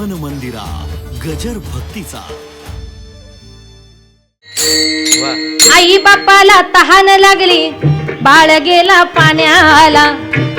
मन मंदिरा गजर भक्तीचा. आई बापाला तहान लागली बाळ गेला पाण्याला.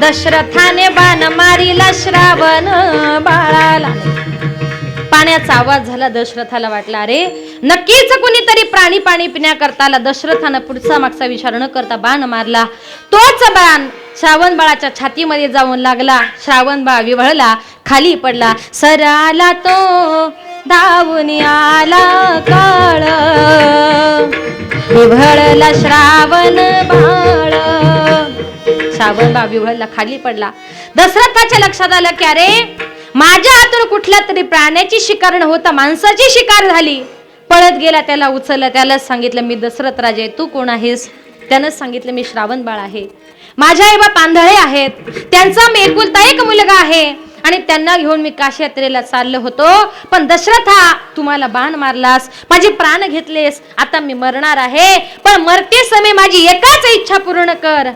दशरथाने बाण मारिला श्रावण बाळाला. पाण्याचा आवाज झाला दशरथाला वाटला अरे नक्कीच कुणीतरी प्राणी पाणी पिण्याकरता दशरथानं पुढचा मागचा विचार न करता बाण मारला. तोच बाण श्रावण बाळाच्या छातीमध्ये जाऊन लागला. श्रावण बाळ विवळला खाली पडला. सराला तो धावून आला काळ. विवळला श्रावण बाळ. श्रावण बाळ विवळला खाली पडला. दशरथाच्या लक्षात आलं की अरे माझ्या हातून कुठल्या तरी प्राण्याची शिकार न होता माणसाची शिकार झाली. पळत गेला त्याला उचललं त्यालाच सांगितलं मी दशरथ राजे तू कोण आहेस? त्यानंच सांगितलं मी श्रावण बाळ आहे. माझ्या आई बाप आंधळे आहेत. त्यांचा मी एकुलता एक मुलगा आहे. आणि त्यांना घेऊन मी काशी यात्रेला चाललो होतो. पण दशरथा तुम्हाला बाण मारलास. माझे प्राण घेतलेस. आता मी मरणार आहे. पण मरते समय माझी एकाच इच्छा पूर्ण कर.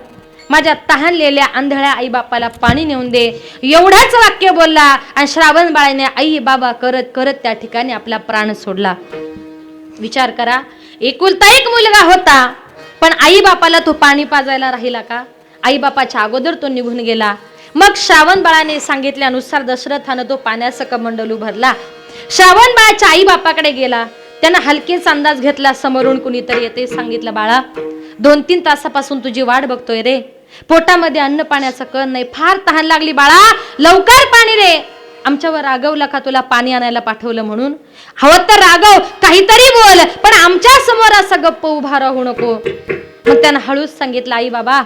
माझ्या तहानलेल्या आंधळ्या आई बापाला पाणी नेऊन दे. एवढाच वाक्य बोलला. आणि श्रावण बाळाने आई बाबा करत करत त्या ठिकाणी आपला प्राण सोडला. विचार करा. एकुलता एक मुलगा होता. पण आई बापाला तो पाणी पाजायला राहिला का? आई बापाच्या अगोदर तो निघून गेला. मग श्रावण बाळाने सांगितल्यानुसार दशरथानं तो पाण्याचा कमंडलू भरला. श्रावण बाळाच्या आई बापाकडे गेला. त्यानं हलकेच अंदाज घेतला समोरून कुणीतरी येते सांगितलं बाळा दोन तीन तासापासून तुझी वाट बघतोय रे. पोटामध्ये अन्न पाण्याचं कण नाही. फार तहान लागली बाळा. लवकर पाणी रे. आमच्यावर रागवला का तुला पाणी आणायला पाठवलं म्हणून? हवं तर रागव काहीतरी बोल पण आमच्यासमोर असं गप्प उभा राहू नको. मग त्यानं हळूच सांगितलं आई बाबा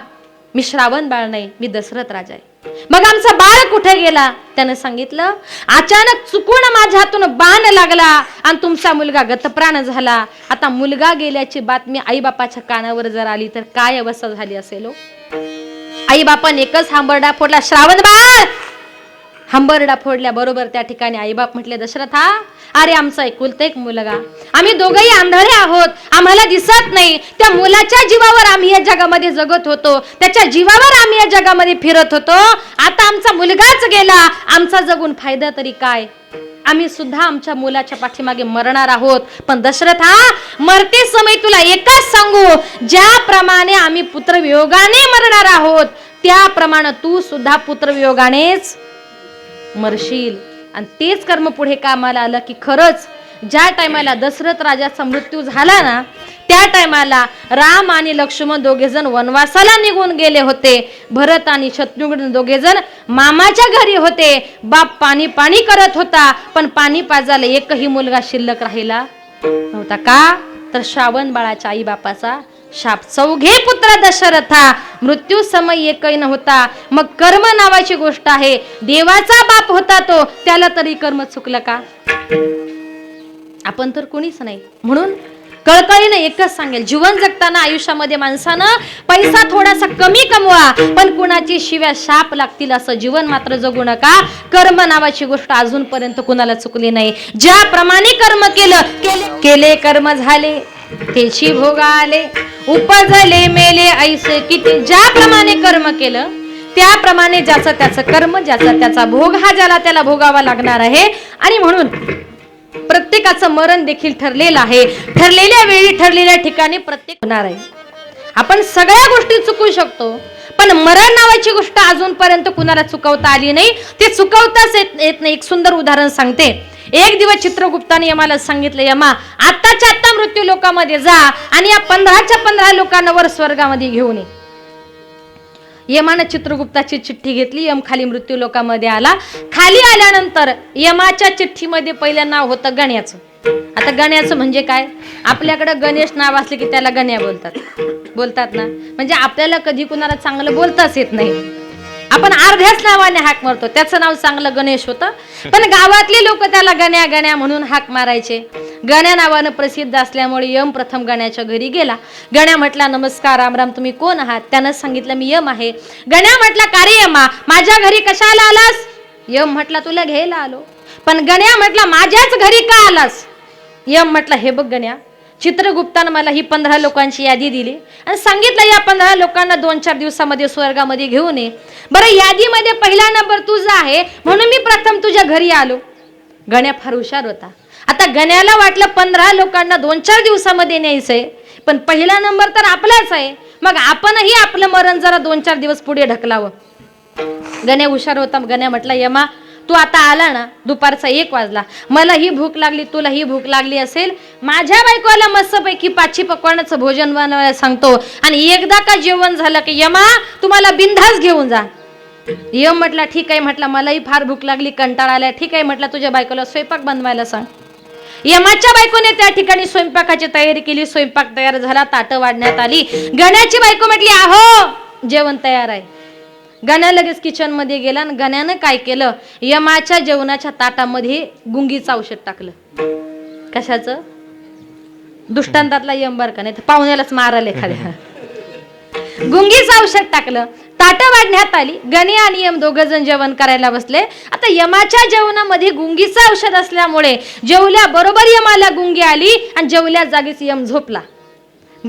मी श्रावण बाळ नाही मी दशरथ राजा आहे. मग आमचा बाळ कुठे गेला? त्यानं सांगितलं अचानक चुकून माझ्या हातून बाण लागला आणि तुमचा मुलगा गतप्राण झाला. आता मुलगा गेल्याची बातमी आई बापाच्या कानावर जर आली तर काय अवस्था झाली असेल हो? आई बापाने एकच हांबरडा फोडला श्रावण बाळ हंबरडा फोडल्या बरोबर त्या ठिकाणी आईबाप म्हटले दशरथा अरे आमचा एकुलता एक मुलगा. आम्ही दोघही आंधळे आहोत. आम्हाला दिसत नाही. त्या मुलाच्या जीवावर आम्ही या जगामध्ये जगत होतो. त्याच्या जीवावर आम्ही या जगामध्ये फिरत होतो. आता आमचा मुलगाच गेला. आमचा जगून फायदा तरी काय? आम्ही सुद्धा आमच्या मुलाच्या पाठीमागे मरणार आहोत. पण दशरथा मरते समय तुला एकच सांगू. ज्याप्रमाणे आम्ही पुत्रवियोगाने मरणार आहोत त्याप्रमाणे तू सुद्धा पुत्रवियोगानेच मरशील. आणि तेच कर्म पुढे कामाला आलं की खरंच ज्या टायमाला दशरथ राजाचा मृत्यू झाला ना त्या टायमाला राम आणि लक्ष्मण दोघे जण वनवासाला निघून गेले होते. भरत आणि शत्रुघ्न दोघे जण मामाच्या घरी होते. बाप पाणी पाणी करत होता पण पाणी पाजायला एकही मुलगा शिल्लक राहिला नव्हता का? तर श्रावण बाळाच्या आई बापाचा शाप चौघे पुत्र दशरथा. मृत्यू समय एकही नव्हता. मग कर्म नावाची गोष्ट आहे. देवाचा बाप होता तो. त्याला तरी कर्म चुकलं का? आपण तर कोणीच नाही. म्हणून कळकळीनं एकच सांगेल. जीवन जगताना आयुष्यामध्ये माणसानं पैसा थोडासा कमी कमवा. पण कुणाची शिव्या शाप लागतील असं जीवन मात्र जगू नका. कर्म नावाची गोष्ट अजूनपर्यंत कुणाला चुकली नाही. ज्याप्रमाणे कर्म केलं केले केले कर्म झाले. तेशी भोग आले उपजले मेले ऐसे. किती ज्याप्रमाणे कर्म केलं त्याप्रमाणे ज्याचा त्याचं कर्म ज्याचा त्याचा भोग हा ज्याला त्याला भोगावा लागणार आहे. आणि म्हणून प्रत्येकाचं मरण देखील ठरलेलं आहे. ठरलेल्या वेळी ठरलेल्या ठिकाणी प्रत्येक होणार आहे. आपण सगळ्या गोष्टी चुकू शकतो पण मरण नावाची गोष्ट अजूनपर्यंत कुणाला चुकवता आली नाही. ते चुकवताच येत येत नाही. एक सुंदर उदाहरण सांगते. एक दिवस चित्रगुप्ताने यमाला सांगितलं यमा आत्ताच्या आत्ता मृत्यू लोकांमध्ये जा आणि या पंधराच्या पंधरा लोकांना वर स्वर्गामध्ये घेऊन ये. यमानं चित्रगुप्ताची चिठ्ठी घेतली यम खाली मृत्यू लोकांमध्ये आला. खाली आल्यानंतर यमाच्या चिठ्ठीमध्ये पहिलं नाव होतं गण्याचं. आता गण्याचं म्हणजे काय? आपल्याकडे गणेश नाव असले की त्याला गण्या बोलतात. बोलतात ना? म्हणजे आपल्याला कधी कुणाला चांगलं बोलताच येत नाही. आपण अर्ध्याच नावाने हाक मारतो. त्याचं नाव चांगलं गणेश होतं. पण गावातले लोक त्याला गण्या गण्या म्हणून हाक मारायचे. गण्या नावानं प्रसिद्ध असल्यामुळे यम प्रथम गण्याच्या घरी गेला. गण्या म्हटला नमस्कार रामराम तुम्ही कोण आहात? त्यानं सांगितलं मी यम आहे. गण्या म्हटला का रे यमा माझ्या घरी कशाला आलास? यम म्हटला तुला घ्यायला आलो. पण गण्या म्हटला माझ्याच घरी का आलास? यम म्हटलं हे बघ गण्या चित्रगुप्तानं मला ही पंधरा लोकांची यादी दिली. आणि सांगितलं या पंधरा लोकांना दोन चार दिवसामध्ये स्वर्गामध्ये घेऊन ये. बरं यादीमध्ये पहिला नंबर तुझा आहे म्हणून मी प्रथम तुझ्या घरी आलो. गण्या फार हुशार होता. आता गण्याला वाटलं पंधरा लोकांना दोन चार दिवसामध्ये न्यायचंय पण पहिला नंबर तर आपलाच आहे. मग आपणही आपलं मरण जरा दोन चार दिवस पुढे ढकलावं. गण्या हुशार होता. गण्या म्हटलं यमा तू आता आला ना दुपारचा एक वाजला. मला ही भूक लागली तुला ही भूक लागली असेल. माझ्या बायकोला मस्तपैकी पाचशे पकवानाचं भोजन बनवायला सांगतो. आणि एकदा का जेवण झालं की यमा तुम्हाला बिंधास घेऊन जा. यम म्हटला ठीक आहे म्हटलं मलाही फार भूक लागली कंटाळा आलाय. ठीक आहे म्हटलं तुझ्या बायकोला स्वयंपाक बनवायला सांग. यमाच्या बायकोने त्या ठिकाणी स्वयंपाकाची तयारी केली. स्वयंपाक तयार झाला ताटं वाढण्यात आली. गण्याची बायको म्हटली आहो जेवण तयार आहे. गण्या लगेच किचनमध्ये गेला आणि गण्यानं काय केलं? यमाच्या जेवणाच्या ताटामध्ये गुंगीचं औषध टाकलं. कशाचं? दुष्टांतातला यम बर का? नाही तर पाहुण्यालाच मारायला एखाद्या. गुंगीचं औषध टाकलं. ताटं वाढण्यात आली. गणी आणि यम दोघ जण जेवण करायला बसले. आता यमाच्या जेवणामध्ये गुंगीचं औषध असल्यामुळे जेवल्या बरोबर यमाला गुंगी आली आणि जेवल्या जागीच यम झोपला.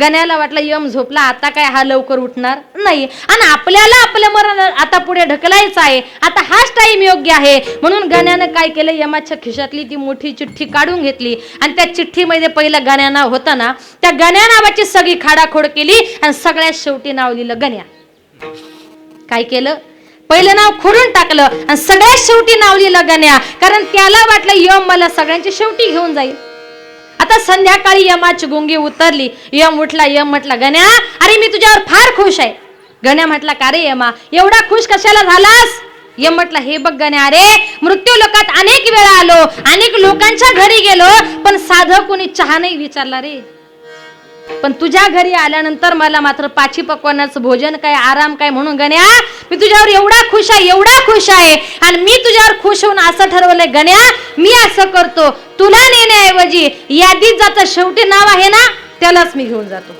गण्याला वाटलं यम झोपला आता काय हा लवकर उठणार नाही. आणि आपल्याला आपलं मरण आता पुढे ढकलायचं आहे. आता हाच टाइम योग्य आहे. म्हणून गण्यानं काय केलं यमाच्या खिशातली ती मोठी चिठ्ठी काढून घेतली. आणि त्या चिठ्ठीमध्ये पहिलं गण्या नाव होतं ना त्या गण्या नावाची सगळी खाडाखोड केली आणि सगळ्यात शेवटी नाव लिहिलं गण्या. काय केलं? पहिलं नाव खोडून टाकलं आणि सगळ्यात शेवटी नाव लिहिलं गण्या. कारण त्याला वाटलं यम मला सगळ्यांची शेवटी घेऊन जाईल. आता संध्याकाळी यमाची गुंगी उतरली. यम उठला यम म्हटला गण्या अरे मी तुझ्यावर फार खुश आहे. गण्या म्हटला का रे यमा एवढा खुश कशाला झालास? यम म्हटला हे बघ गण्या अरे मृत्यू लोकात अनेक वेळा आलो अनेक लोकांच्या घरी गेलो पण साधं कोणी चहा नाही विचारला रे. पण तुझ्या घरी आल्यानंतर मला मात्र पाची पकवानाचं भोजन काय आराम काय म्हणून गण्या? मी तुझ्यावर एवढा खुश आहे एवढा खुश आहे. आणि मी तुझ्यावर खुश होऊन असं ठरवलंय गण्या मी असं करतो. तुला नेण्याऐवजी यादीत जातं शेवटी नाव आहे ना त्यालाच मी घेऊन जातो.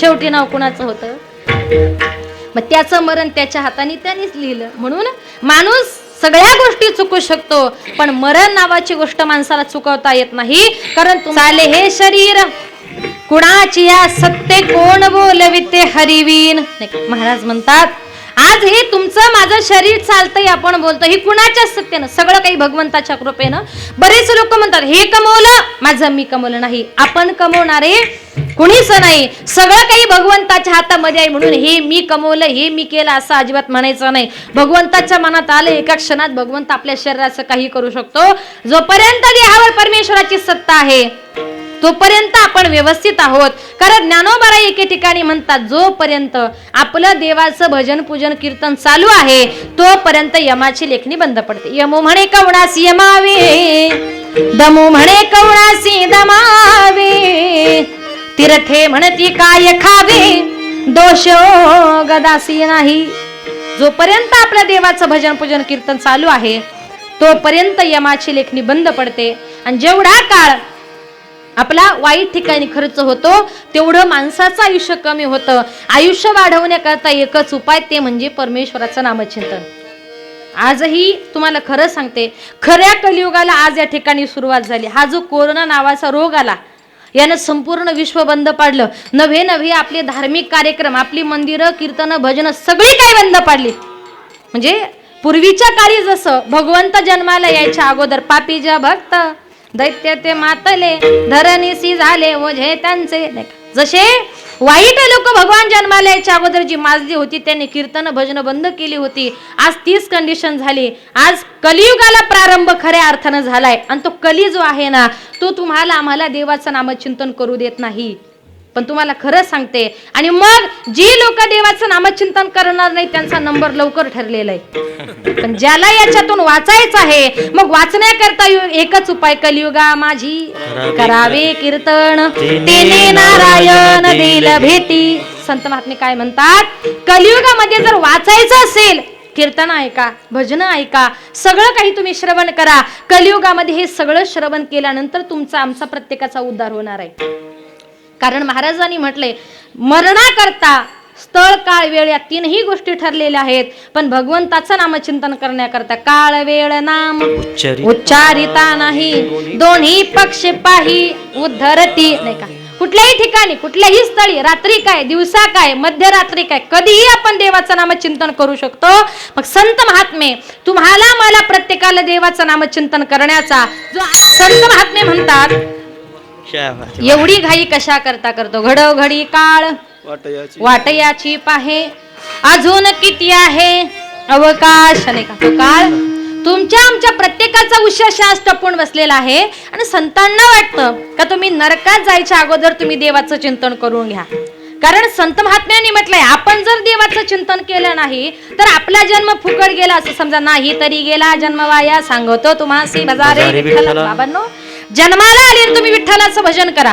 शेवटी नाव कुणाचं होतं? मग त्याचं मरण त्याच्या हाताने त्यानेच लिहिलं. म्हणून माणूस सगळ्या गोष्टी चुकू शकतो पण मरण नावाची गोष्ट माणसाला चुकवता येत नाही. कारण चाले हे शरीर कुणाची या सत्य कोण बोलविते हरिवीन महाराज म्हणतात आज हे तुमचं माझं शरीर चालतंय आपण बोलतो हे कुणाच्या सत्तेनं? सगळं काही भगवंताच्या कृपेनं. बरेच लोक म्हणतात हे कमवलं माझं मी कमवलं नाही आपण कमवणारे कुणीच नाही. सगळं काही भगवंताच्या हातामध्ये आहे म्हणून हे मी कमवलं हे मी केलं असं अजिबात म्हणायचं नाही. भगवंताच्या मनात आलं एका क्षणात भगवंत आपल्या शरीराचं काही करू शकतो. जोपर्यंत देहावर परमेश्वराची सत्ता आहे तोपर्यंत आपण व्यवस्थित आहोत. कारण ज्ञानोबारा एके ठिकाणी म्हणतात जोपर्यंत आपलं देवाचं भजन पूजन कीर्तन चालू आहे तोपर्यंत यमाची लेखणी बंद पडते. यमो म्हणे कवणासी यमावे दमू म्हणे कवणासी दमावे. तीर्थे म्हणती काय खावे? दोष गदासी नाही. जोपर्यंत आपल्या देवाचं भजन पूजन कीर्तन चालू आहे तोपर्यंत यमाची लेखणी बंद पडते. आणि जेवढा काळ आपला वाईट ठिकाणी खर्च होतो तेवढं माणसाचं आयुष्य कमी होतं. आयुष्य वाढवण्याकरता एकच उपाय ते म्हणजे परमेश्वराचं नामचिंतन. आजही तुम्हाला खरं सांगते खऱ्या कलियुगाला आज या ठिकाणी सुरुवात झाली. हा जो कोरोना नावाचा रोग आला यानं संपूर्ण विश्व बंद पाडलं. नव्हे नव्हे आपले धार्मिक कार्यक्रम आपली मंदिरं कीर्तन भजन सगळी काही बंद पाडली. म्हणजे पूर्वीच्या काळी जसं भगवंत जन्माला यायच्या अगोदर पापीजा भक्त दैत्य ते मातले धरणीसी झाले ओझे त्यांचे. जसे वाईट लोक भगवान जन्माला याच्या अगोदर जी माजली होती त्यांनी कीर्तन भजन बंद केली होती. आज तीच कंडिशन झाली. आज कलियुगाला प्रारंभ खऱ्या अर्थानं झालाय. आणि तो कली जो आहे ना तो तुम्हाला आम्हाला देवाचं नामचिंतन करू देत नाही. पण तुम्हाला खरं सांगते. आणि मग जी लोक देवाचं नामचिंतन करणार नाही त्यांचा नंबर लवकर ठरलेला आहे. पण ज्याला याच्यातून वाचायचं आहे मग वाचण्याकरता एकच उपाय कलियुगा माझी. करावे कीर्तन. तेने नारायण देईल भेटी. संत महात्मे काय म्हणतात? कलियुगामध्ये जर वाचायचं असेल कीर्तन ऐका भजन ऐका सगळं काही तुम्ही श्रवण करा. कलियुगामध्ये हे सगळं श्रवण केल्यानंतर तुमचा आमचा प्रत्येकाचा उद्धार होणार आहे. कारण महाराजांनी म्हटले मरणाकरता स्थळ काळ वेळ या तीनही गोष्टी ठरलेल्या आहेत पण भगवंताचं नामचिंतन करण्याकरता काळ वेळ नाम उच्चारित नाही. दोन्ही पक्ष पाही उद्धरती. नाही का? कुठल्याही ठिकाणी कुठल्याही स्थळी रात्री काय दिवसा काय मध्यरात्री काय कधीही आपण देवाचं नामचिंतन करू शकतो. मग संत महात्मे तुम्हाला मला प्रत्येकाला देवाचं नामचिंतन करण्याचा जो संत महात्मे म्हणतात एवढी घाई कशा करता करतो? घडोघडी काळ वाटयाची वाटयाची पाहे. अजून किती आहे? अवकाश नाही का? तो काळ. तुमच्या आमच्या प्रत्येकाचा उशाशास टपून बसलेला आहे. आणि संतांना वाटतं का तुम्ही नरकात जायच्या अगोदर तुम्ही देवाचं चिंतन करून घ्या. कारण संत महात्म्यांनी म्हटलंय आपण जर देवाचं चिंतन केलं नाही तर आपला जन्म फुकट गेला असं समजा नाही तरी गेला जन्म वाया सांगतो विठ्ठला. बाबांनो. जन्माला आली आणि तुम्ही विठ्ठलाचं भजन करा.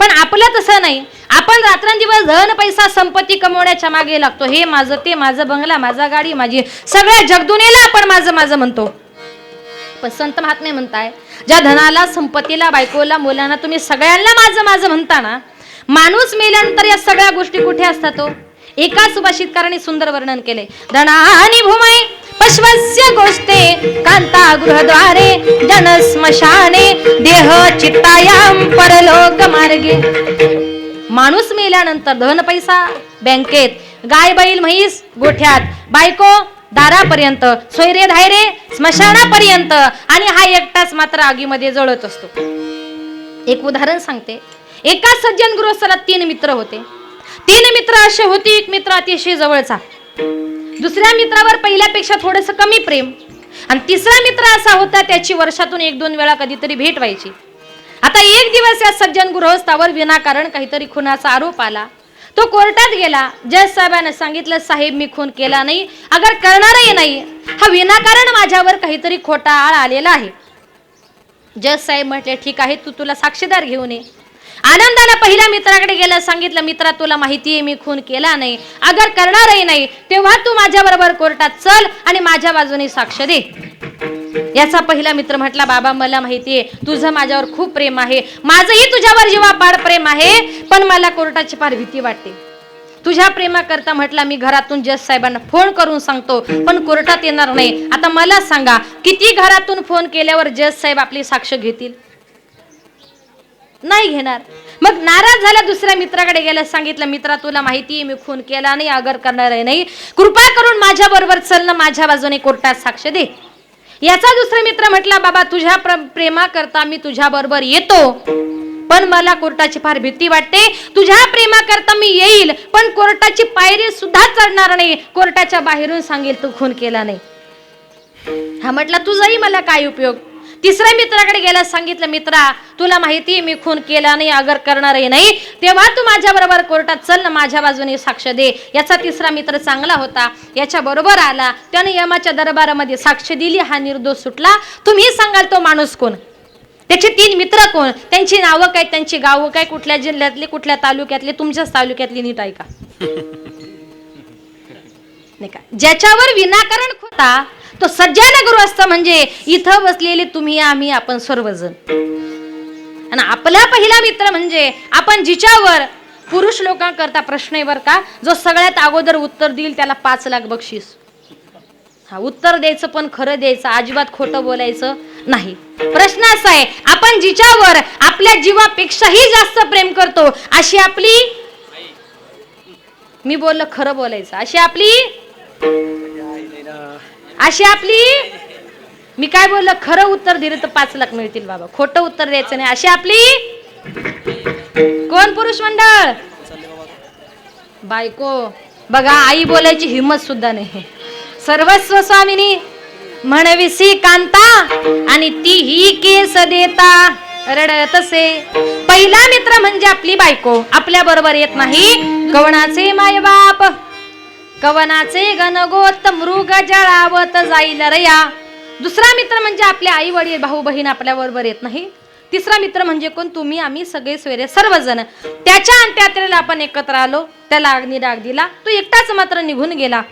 पण आपलं तसं नाही. आपण रात्रंदिवस धन पैसा संपत्ती कमवण्याच्या मागे लागतो. हे माझं ते माझं बंगला माझा गाडी माझी सगळ्या जगदुनीला आपण माझं माझं म्हणतो. पण संत महात्मे म्हणताय ज्या धनाला संपत्तीला बायकोला मुलांना तुम्ही सगळ्यांना माझं माझं म्हणता ना माणूस मेल्यानंतर या सगळ्या गोष्टी कुठे असतात तो एका सुभाषितकाराने सुंदर वर्णन केले धनानी भूमय पश्वस्य गोष्टे कांता गृहद्वारे जन स्मशाने देह चित्तायाम परलोक मार्गे माणूस मेल्यानंतर धन पैसा बँकेत गाय बैल म्हैस गोठ्यात बायको दारापर्यंत सोयरे धायरे स्मशानापर्यंत आणि हा एकटाच मात्र आगीमध्ये जळत असतो. एक उदाहरण सांगते. एका सज्जन गृहस्थाला तीन मित्र होते. तीन मित्र असे होते एक मित्र अतिशय जवळचा. दुसऱ्या मित्रावर पहिल्यापेक्षा थोडस कमी प्रेम. आणि तिसरा मित्र असा होता त्याची वर्षातून एक दोन वेळा कधीतरी भेट व्हायची. आता एक दिवस या सज्जन गृहस्थावर विनाकारण काहीतरी खुनाचा आरोप आला. तो कोर्टात गेला. जज साहेबांना सांगितलं साहेब मी खून केला नाही. अगर करणारही नाही हा विनाकारण माझ्यावर काहीतरी खोटा आळ आलेला आहे. जज साहेब म्हटले ठीक आहे तू तुला साक्षीदार घेऊन ये. आनंदानं पहिल्या मित्राकडे गेलं सांगितलं मित्रा तुला माहिती आहे मी खून केला नाही. अगर करणारही नाही तेव्हा तू माझ्या बरोबर कोर्टात चल आणि माझ्या बाजूने साक्ष दे. याचा पहिला मित्र म्हटला बाबा मला माहितीये तुझं माझ्यावर खूप प्रेम आहे. माझंही तुझ्यावर जीवापाड प्रेम आहे पण मला कोर्टाची फार भीती वाटते. तुझ्या प्रेमाकरता म्हटला मी घरातून जज साहेबांना फोन करून सांगतो पण कोर्टात येणार नाही. आता मला सांगा किती घरातून फोन केल्यावर जज साहेब आपली साक्ष घेतील? नाही घेणार. मग नाराज झाला दुसऱ्या मित्राकडे गेल्या सांगितलं मित्रा तुला माहिती आहे मी खून केला नाही अगर करणार आहे नाही. कृपा करून माझ्या बरोबर चल ना माझ्या बाजूने कोर्टात साक्ष दे. याचा दुसरा मित्र म्हटला बाबा तुझ्या प्रेमा करता मी तुझ्या बरोबर येतो. पण मला कोर्टाची फार भीती वाटते. तुझ्या प्रेमा करता मी येईल पण कोर्टाची पायरी सुद्धा चढणार नाही. कोर्टाच्या बाहेरून सांगेल तू खून केला नाही. हा म्हटला तुझाही मला काय उपयोग? तिसऱ्या मित्राकडे गेला सांगितलं मित्रा तुला माहिती मी खून केला नाही अगर करणारही नाही. तेव्हा तू माझ्या बरोबर कोर्टात चल ना माझ्या बाजूने साक्ष दे. याचा तिसरा मित्र चांगला होता. याच्या बरोबर आला. त्याने यमाच्या दरबारामध्ये साक्ष दिली हा निर्दोष सुटला. तुम्ही सांगाल तो माणूस कोण? त्याचे तीन मित्र कोण? त्यांची नावं काय? त्यांची गावं काय? कुठल्या जिल्ह्यातले कुठल्या तालुक्यातले? तुमच्याच तालुक्यातली नीट ऐका. नाही का? ज्याच्यावर विनाकारण खोटा तो सज्जन असतं म्हणजे इथं बसलेले तुम्ही आम्ही आपण सर्वजण आणि आपला पहिला मित्र म्हणजे आपण जिच्यावर पुरुष लोकांकरता प्रश्न आहे बरं का जो सगळ्यात अगोदर उत्तर देईल त्याला पाच लाख बक्षीस हा उत्तर द्यायचं पण खरं द्यायचं अजिबात खोटं बोलायचं नाही प्रश्न असा आहे आपण जिच्यावर आपल्या जीवापेक्षाही जास्त प्रेम करतो अशी आपली मी बोललं खरं बोलायचं अशी आपली अशी आपली मी काय बोललं? खरं उत्तर दिलं तर पाच लाख मिळतील बाबा. खोटं उत्तर द्यायचं नाही. अशी आपली कोण पुरुष मंडळ? बायको. बघा आई बोलायची हिंमत सुद्धा नाही. सर्वस्व स्वामिनी म्हणविसी कांता आणि ती ही केस देता रडत असे पहिला मित्र म्हणजे आपली बायको. आपल्या बरोबर येत नाही कवणाचे मायबाप. कवनाचे गणगोत मृग जळावत जाईल रया. दुसरा मित्र म्हणजे आपले आई वडील भाऊ बहीण आपल्या बरोबर येत नाही. तिसरा मित्र म्हणजे कोण? तुम्ही आम्ही सगळे सोयरे सर्वजण. त्याच्या अंत्यात्रेला आपण एकत्र आलो. त्याला अग्निराग दिला. तो एकटाच मात्र निघून गेला.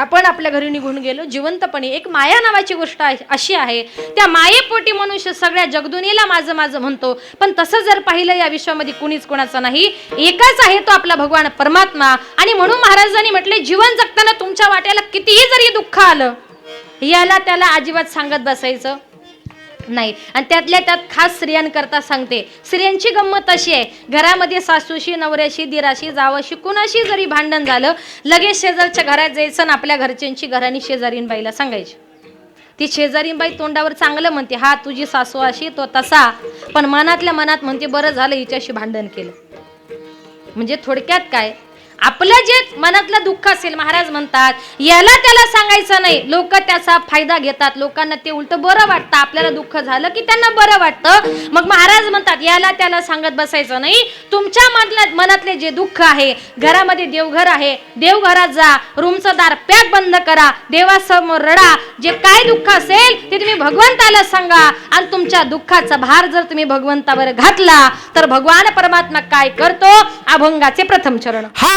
आपण आपल्या घरी निघून गेलो जिवंतपणे एक माया नावाची गोष्ट अशी आहे. त्या मायेपोटी मनुष्य सगळ्या जगदुनीला माझं माझं म्हणतो. पण तसं जर पाहिलं या विश्वामध्ये कुणीच कोणाचा नाही. एकच आहे तो आपला भगवान परमात्मा. आणि म्हणून महाराजांनी म्हटले जीवन जगताना तुमच्या वाट्याला कितीही जरी दुःख आलं याला त्याला अजिबात सांगत बसायचं. नाही आणि त्यातल्या त्यात खास स्त्रियांकरता सांगते स्त्रियांची गंमत अशी आहे घरामध्ये सासूशी नवऱ्याशी दिराशी जावाशी कुणाशी जरी भांडण झालं लगेच शेजारच्या घरात जायचं आणि आपल्या घरच्यांची घराने शेजारीन बाईला सांगायची. ती शेजारीन बाई तोंडावर चांगलं म्हणते हा तुझी सासू अशी तो तसा. पण मनातल्या मनात म्हणते बरं झालं हिच्याशी भांडण केलं. म्हणजे थोडक्यात काय आपलं जे मनातलं दुःख असेल महाराज म्हणतात याला त्याला सांगायचं नाही. लोक त्याचा फायदा घेतात. लोकांना ते उलट बरं वाटतं. आपल्याला दुःख झालं की त्यांना बरं वाटतं. मग महाराज म्हणतात याला त्याला सांगत बसायचं नाही. तुमच्या मनातल्या मनातले जे दुःख आहे घरामध्ये देवघर आहे देवघरात जा. रूमचं दार पॅक बंद करा. देवासमोर रडा. जे काय दुःख असेल ते तुम्ही भगवंताला सांगा. आणि तुमच्या दुःखाचा भार जर तुम्ही भगवंतावर घातला तर भगवान परमात्मा काय करतो? अभंगाचे प्रथम चरण. हा